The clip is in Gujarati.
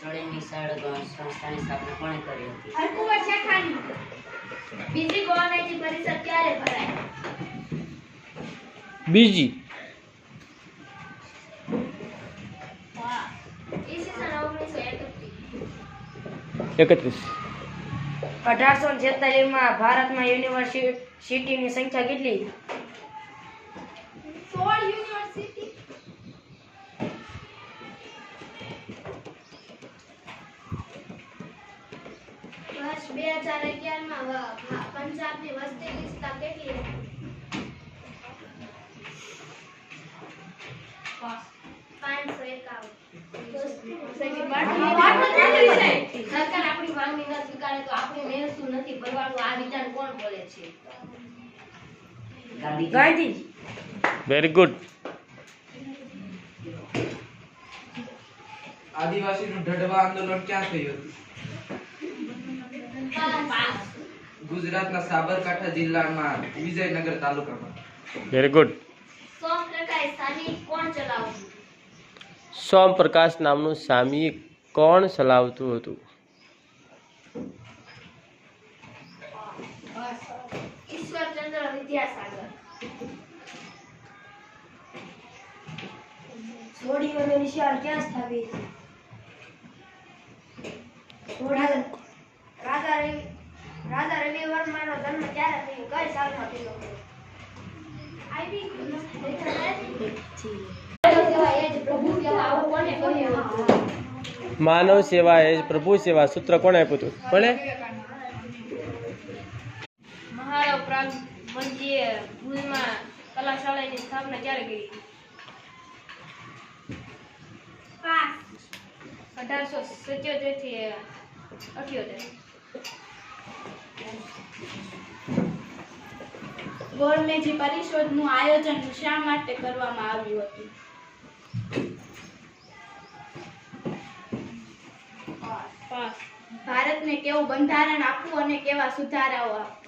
સોળીની સળ સંસ્થાની સ્થાપના કોણે કરી હતી? હરકુંવર શેખાણી બીજી ગોવાનાજી પરિષદ ક્યારે ભરાય બીજી. એકત્રીસ. અઢારસો છેતાલીસમાં ભારતમાં યુનિવર્સિટીની સંખ્યા કેટલી? વર્ષ બે હજાર અગિયારમાં પંજાબની વસ્તી વિસ્તાર કેટલી પાંચસો એકાવન. સરકાર આપણી માંગણી ન સ્વીકારે તો આપણે મહેસૂલ નથી ભરવાનું આ વિધાન કોણ બોલે છે? ગાંધીજી. ગાંધીજી વેરી ગુડ આદિવાસીનું ઢડવા આંદોલન ક્યાં થયું હતું? ગુજરાતના સાબરકાંઠા જિલ્લામાં વિજયનગર તાલુકામાં. વેરી ગુડ સોમ પ્રકાશ સ્થાનિક કોણ ચલાવતું? સોમ પ્રકાશ નામનું સામી કોણ ચલાવતું હતું? ઈશ્વરચંદ્ર વિદ્યાસાગર. ક્યાં સ્થાપિત? રાજા રાજા રવિ વર્માનો જન્મ ક્યારે થયો? કઈ સાલમાં થયો? માનવ સેવા એ જ પ્રભુ સેવા સૂત્ર કોણે આપ્યું હતું? ભલે મહારાવ પ્રાગ ભુજમાં કલાશાળાની સ્થાપના ક્યારે કરી? અઢારસો સત્યોતેરથી અઠ્યોતેર. ગોળમેજી પરિષદનું આયોજન શા માટે કરવામાં આવ્યું હતું? ભારતને કેવું બંધારણ આપવું અને કેવા સુધારાઓ આપવા?